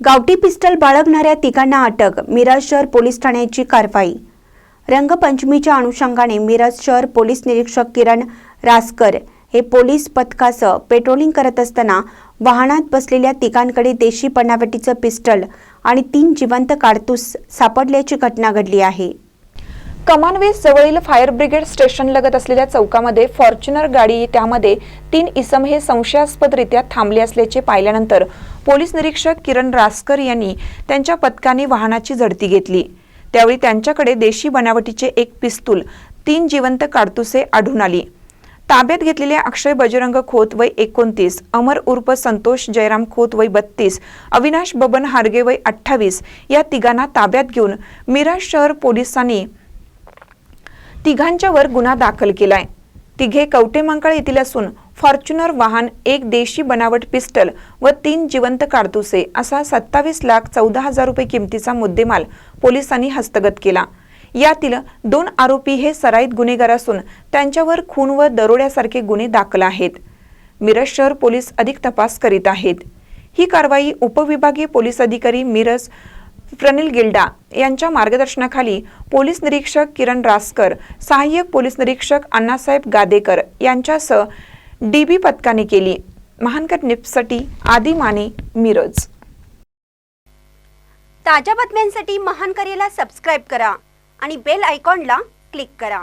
गावठी पिस्टल बाळगणाऱ्या तिघांना अटक मिरज शहर पोलीस ठाण्याची कारवाई. रंगपंचमीच्या अनुषंगाने मिरज शहर पोलीस निरीक्षक किरण रासकर हे पोलीस पथकासह पेट्रोलिंग करत असताना वाहनात बसलेल्या तिघांकडे देशी बनावटीचं पिस्टल आणि तीन जिवंत काडतूस सापडल्याची घटना घडली आहे. कमानवेस जवळील फायर ब्रिगेड स्टेशन लगत असलेल्या चौकामध्ये फॉर्च्युनर गाडी त्यामध्ये तीन इसम हे संशयास्पदरित्या थांबले असल्याचे पाहिल्यानंतर पोलीस निरीक्षक किरण रासकर यांनी त्यांच्या पथकाने वाहनाची झडती घेतली. त्यावेळी त्यांच्याकडे देशी बनावटीचे एक पिस्तूल तीन जिवंत काडतुसे आढळून आली. ताब्यात घेतलेले अक्षय बजरंग खोत वय एकोणतीस अमर उर्फ संतोष जयराम खोत वय बत्तीस अविनाश बबन हारगे वय अठ्ठावीस या तिघांना ताब्यात घेऊन मिराज शहर पोलिसांनी तिघांच्यावर गुन्हा दाखल केलाय. तिघे कवटेमांकाळ येथील असून फॉर्च्युनर वाहन एक देशी बनावट पिस्टल व तीन जिवंत कारतुसे असा सत्तावीस लाख चौदा हजार रुपये किमतीचा मुद्देमाल पोलिसांनी हस्तगत केला. यातील दोन आरोपी हे सराईत गुन्हेगार असून त्यांच्यावर खून व दरोड्यासारखे गुन्हे दाखल आहेत. मिरज शहर पोलीस अधिक तपास करीत आहेत. ही कारवाई उपविभागीय पोलीस अधिकारी मिरज प्रनिल गिल्डा यांच्या मार्गदर्शनाखाली पोलीस निरीक्षक किरण रासकर सहाय्यक पोलीस निरीक्षक अण्णासाहेब गादेकर यांच्यासह डी बी पथकाने केली. महानकर निपसटी आदी माने मिरज. ताज्या बातम्यांसाठी महानकरेला सबस्क्राईब करा आणि बेल आयकॉनला क्लिक करा.